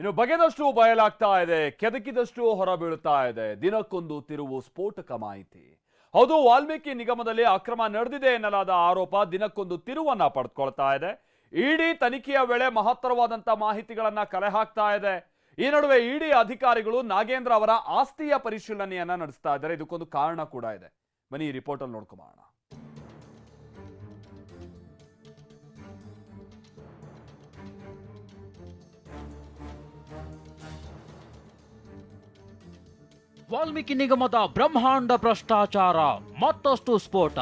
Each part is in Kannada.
ಇನ್ನು ಬಗೆದಷ್ಟು ಬಯಲಾಗ್ತಾ ಇದೆ, ಕೆದಕಿದಷ್ಟು ಹೊರಬೀಳ್ತಾ ಇದೆ. ದಿನಕ್ಕೊಂದು ತಿರುವು ಸ್ಫೋಟಕ ಮಾಹಿತಿ. ಹೌದು, ವಾಲ್ಮೀಕಿ ನಿಗಮದಲ್ಲಿ ಅಕ್ರಮ ನಡೆದಿದೆ ಎನ್ನಲಾದ ಆರೋಪ ದಿನಕ್ಕೊಂದು ತಿರುವನ್ನ ಪಡೆದುಕೊಳ್ತಾ ಇದೆ. ಇಡಿ ತನಿಖೆಯ ವೇಳೆ ಮಹತ್ತರವಾದಂಥ ಮಾಹಿತಿಗಳನ್ನ ಕಲೆ ಹಾಕ್ತಾ ಇದೆ. ಈ ನಡುವೆ ಇಡಿ ಅಧಿಕಾರಿಗಳು ನಾಗೇಂದ್ರ ಅವರ ಆಸ್ತಿಯ ಪರಿಶೀಲನೆಯನ್ನ ನಡೆಸ್ತಾ ಇದ್ದಾರೆ. ಇದಕ್ಕೊಂದು ಕಾರಣ ಕೂಡ ಇದೆ. ಬನ್ನಿ ಈ ರಿಪೋರ್ಟ್ ಅಲ್ಲಿ ನೋಡ್ಕೊಂಬೋಣ ವಾಲ್ಮೀಕಿ ನಿಗಮದ ಬ್ರಹ್ಮಾಂಡ ಭ್ರಷ್ಟಾಚಾರ, ಮತ್ತಷ್ಟು ಸ್ಫೋಟ.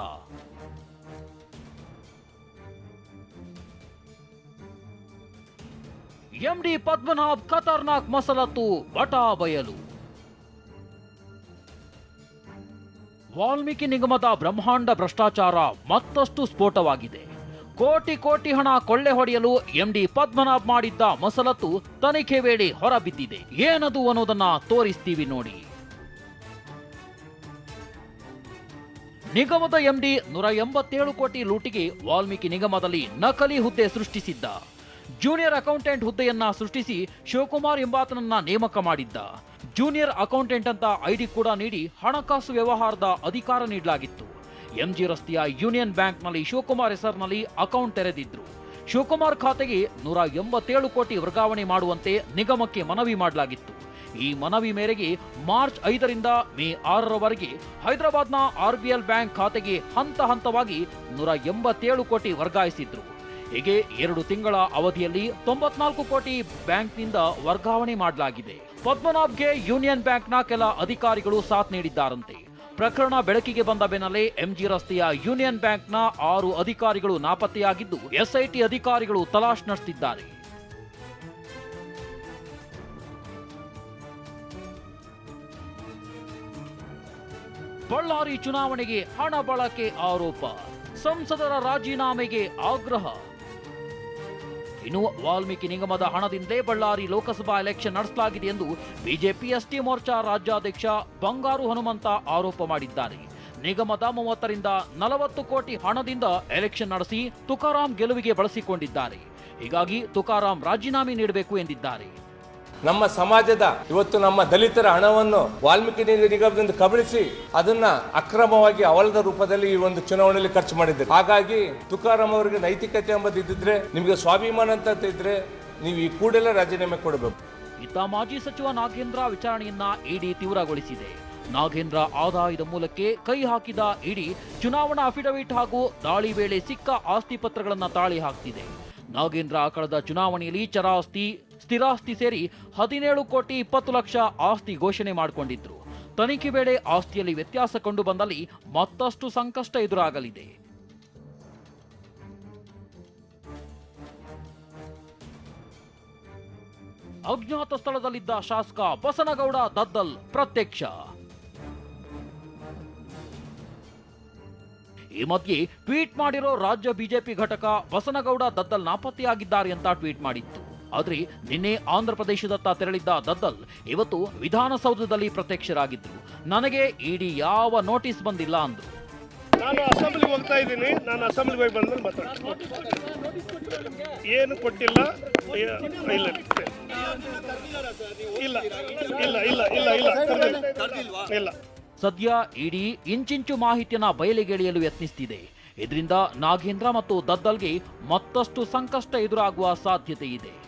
ಎಂಡಿ ಪದ್ಮನಾಭ್ ಖತರ್ನಾಕ್ ಮಸಲತ್ತು ಬಟಾ ಬಯಲು. ವಾಲ್ಮೀಕಿ ನಿಗಮದ ಬ್ರಹ್ಮಾಂಡ ಭ್ರಷ್ಟಾಚಾರ, ಮತ್ತಷ್ಟು ಸ್ಫೋಟವಾಗಿದೆ. ಕೋಟಿ ಕೋಟಿ ಹಣ ಕೊಳ್ಳೆ ಹೊಡೆಯಲು ಎಂಡಿ ಪದ್ಮನಾಭ್ ಮಾಡಿದ್ದ ಮಸಲತ್ತು ತನಿಖೆ ವೇಳೆ ಹೊರಬಿದ್ದಿದೆ. ಏನದು ಅನ್ನೋದನ್ನ ತೋರಿಸ್ತೀವಿ ನೋಡಿ. ನಿಗಮದ ಎಂಡಿ ನೂರ ಎಂಬತ್ತೇಳು ಕೋಟಿ ಲೂಟಿಗೆ ವಾಲ್ಮೀಕಿ ನಿಗಮದಲ್ಲಿ ನಕಲಿ ಹುದ್ದೆ ಸೃಷ್ಟಿಸಿದ್ದ. ಜೂನಿಯರ್ ಅಕೌಂಟೆಂಟ್ ಹುದ್ದೆಯನ್ನ ಸೃಷ್ಟಿಸಿ ಶಿವಕುಮಾರ್ ಎಂಬಾತನನ್ನ ನೇಮಕ ಮಾಡಿದ್ದ. ಜೂನಿಯರ್ ಅಕೌಂಟೆಂಟ್ ಅಂತ ಐಡಿ ಕೂಡ ನೀಡಿ ಹಣಕಾಸು ವ್ಯವಹಾರದ ಅಧಿಕಾರ ನೀಡಲಾಗಿತ್ತು. ಎಂಜಿ ರಸ್ತೆಯ ಯೂನಿಯನ್ ಬ್ಯಾಂಕ್ನಲ್ಲಿ ಶಿವಕುಮಾರ್ ಹೆಸರಿನಲ್ಲಿ ಅಕೌಂಟ್ ತೆರೆದಿದ್ರು. ಶಿವಕುಮಾರ್ ಖಾತೆಗೆ ನೂರ ಎಂಬತ್ತೇಳು ಕೋಟಿ ವರ್ಗಾವಣೆ ಮಾಡುವಂತೆ ನಿಗಮಕ್ಕೆ ಮನವಿ ಮಾಡಲಾಗಿತ್ತು. ಈ ಮನವಿ ಮೇರೆಗೆ ಮಾರ್ಚ್ ಐದರಿಂದ ಮೇ ಆರರವರೆಗೆ ಹೈದರಾಬಾದ್ನ ಆರ್ಬಿಎಲ್ ಬ್ಯಾಂಕ್ ಖಾತೆಗೆ ಹಂತ ಹಂತವಾಗಿ ನೂರ ಎಂಬತ್ತೇಳು ಕೋಟಿ ವರ್ಗಾಯಿಸಿದ್ರು. ಹೀಗೆ ಎರಡು ತಿಂಗಳ ಅವಧಿಯಲ್ಲಿ ತೊಂಬತ್ನಾಲ್ಕು ಕೋಟಿ ಬ್ಯಾಂಕ್ನಿಂದ ವರ್ಗಾವಣೆ ಮಾಡಲಾಗಿದೆ. ಪದ್ಮನಾಭ್ಗೆ ಯೂನಿಯನ್ ಬ್ಯಾಂಕ್ನ ಕೆಲ ಅಧಿಕಾರಿಗಳು ಸಾಥ್ ನೀಡಿದ್ದಾರಂತೆ. ಪ್ರಕರಣ ಬೆಳಕಿಗೆ ಬಂದ ಬೆನ್ನಲ್ಲೇ ಎಂಜಿ ರಸ್ತೆಯ ಯೂನಿಯನ್ ಬ್ಯಾಂಕ್ನ ಆರು ಅಧಿಕಾರಿಗಳು ನಾಪತ್ತೆಯಾಗಿದ್ದು, ಎಸ್ಐಟಿ ಅಧಿಕಾರಿಗಳು ತಲಾಶ್ ನಡೆಸುತ್ತಿದ್ದಾರೆ ಬಳ್ಳಾರಿ ಚುನಾವಣೆಗೆ ಹಣ ಬಳಕೆ ಆರೋಪ. ಸಂಸದರ ರಾಜೀನಾಮೆಗೆ ಆಗ್ರಹ. ಇನ್ನು ವಾಲ್ಮೀಕಿ ನಿಗಮದ ಹಣದಿಂದಲೇ ಬಳ್ಳಾರಿ ಲೋಕಸಭಾ ಎಲೆಕ್ಷನ್ ನಡೆಸಲಾಗಿದೆ ಎಂದು ಬಿಜೆಪಿ ಎಸ್ಟಿ ಮೋರ್ಚಾ ರಾಜ್ಯಾಧ್ಯಕ್ಷ ಬಂಗಾರು ಹನುಮಂತ ಆರೋಪ ಮಾಡಿದ್ದಾರೆ. ನಿಗಮದ ಮೂವತ್ತರಿಂದ ನಲವತ್ತು ಕೋಟಿ ಹಣದಿಂದ ಎಲೆಕ್ಷನ್ ನಡೆಸಿ ತುಕಾರಾಂ ಗೆಲುವಿಗೆ ಬಳಸಿಕೊಂಡಿದ್ದಾರೆ. ಹೀಗಾಗಿ ತುಕಾರಾಂ ರಾಜೀನಾಮೆ ನೀಡಬೇಕು ಎಂದಿದ್ದಾರೆ. ನಮ್ಮ ಸಮಾಜದ ಇವತ್ತು ನಮ್ಮ ದಲಿತರ ಹಣವನ್ನು ವಾಲ್ಮೀಕಿ ನಿಗ- ನಿಗಮದಿಂದ ಕಬಳಿಸಿ ಅದನ್ನ ಅಕ್ರಮವಾಗಿ ಅವಲದ ರೂಪದಲ್ಲಿ ಈ ಒಂದು ಚುನಾವಣೆಯಲ್ಲಿ ಖರ್ಚು ಮಾಡಿದ್ದಾರೆ. ಹಾಗಾಗಿ ತುಕಾರಾಮ್ ಅವರಿಗೆ ನೈತಿಕತೆ ಎಂಬುದು ನಿಮಗೆ ಸ್ವಾಭಿಮಾನ ಅಂತ ಇದ್ರೆ ನೀವು ಈ ಕೂಡಲೇ ರಾಜೀನಾಮೆ ಕೊಡಬೇಕು. ಇತ್ತ ಮಾಜಿ ಸಚಿವ ನಾಗೇಂದ್ರ ವಿಚಾರಣೆಯನ್ನ ಇಡಿ ತೀವ್ರಗೊಳಿಸಿದೆ. ನಾಗೇಂದ್ರ ಆದಾಯದ ಮೂಲಕ್ಕೆ ಕೈ ಹಾಕಿದ ಇಡಿ ಚುನಾವಣಾ ಅಫಿಡವಿಟ್ ಹಾಗೂ ದಾಳಿ ವೇಳೆ ಸಿಕ್ಕ ಆಸ್ತಿ ಪತ್ರಗಳನ್ನು ತಾಳಿ ಹಾಕ್ತಿದೆ. ನಾಗೇಂದ್ರ ಕಳೆದ ಚುನಾವಣೆಯಲ್ಲಿ ಚರಾಸ್ತಿ ಸ್ಥಿರಾಸ್ತಿ ಸೇರಿ ಹದಿನೇಳು ಕೋಟಿ ಇಪ್ಪತ್ತು ಲಕ್ಷ ಆಸ್ತಿ ಘೋಷಣೆ ಮಾಡಿಕೊಂಡಿದ್ರು. ತನಿಖೆ ವೇಳೆ ಆಸ್ತಿಯಲ್ಲಿ ವ್ಯತ್ಯಾಸ ಕಂಡು ಬಂದಲ್ಲಿ ಮತ್ತಷ್ಟು ಸಂಕಷ್ಟ ಎದುರಾಗಲಿದೆ. ಅಜ್ಞಾತ ಸ್ಥಳದಲ್ಲಿದ್ದ ಶಾಸಕ ಬಸನಗೌಡ ದದ್ದಲ್ ಪ್ರತ್ಯಕ್ಷ. ಈ ಮಧ್ಯೆ ಟ್ವೀಟ್ ಮಾಡಿರೋ ರಾಜ್ಯ ಬಿಜೆಪಿ ಘಟಕ ಬಸನಗೌಡ ದದ್ದಲ್ ನಾಪತ್ತೆಯಾಗಿದ್ದಾರೆ ಅಂತ ಟ್ವೀಟ್ ಮಾಡಿತ್ತು. ಆದ್ರೆ ನಿನ್ನೆ ಆಂಧ್ರ ಪ್ರದೇಶದತ್ತ ತೆರಳಿದ್ದ ದದ್ದಲ್ ಇವತ್ತು ವಿಧಾನಸೌಧದಲ್ಲಿ ಪ್ರತ್ಯಕ್ಷರಾಗಿದ್ದರು ನನಗೆ ಇಡಿ ಯಾವ ನೋಟಿಸ್ ಬಂದಿಲ್ಲ ಅಂದ್ರು. ನಾನು ಅಸೆಂಬ್ಲಿಗೆ ಹೋಗ್ತಾ ಇದ್ದೀನಿ. ನಾನು ಅಸೆಂಬ್ಲಿಗೆ ಹೋಗಿ ಬಂದ್ಮೇಲೆ ಮಾತಾಡ್ತೀನಿ. ಏನು ಕೊಟ್ಟಿಲ್ಲ ಇಲ್ಲ. ಇಲ್ಲ ಇಲ್ಲ ಇಲ್ಲ ಇಲ್ಲ ಇಲ್ಲ. ಇಲ್ಲ. ಸದ್ಯ ಇಡಿ ಇಂಚಿಂಚು ಮಾಹಿತಿಯನ್ನ ಬಯಲಿಗೆಳೆಯಲು ಯತ್ನಿಸ್ತಿದೆ. ಇದರಿಂದ ನಾಗೇಂದ್ರ ಮತ್ತು ದದ್ದಲ್ಗೆ ಮತ್ತಷ್ಟು ಸಂಕಷ್ಟ ಎದುರಾಗುವ ಸಾಧ್ಯತೆ ಇದೆ.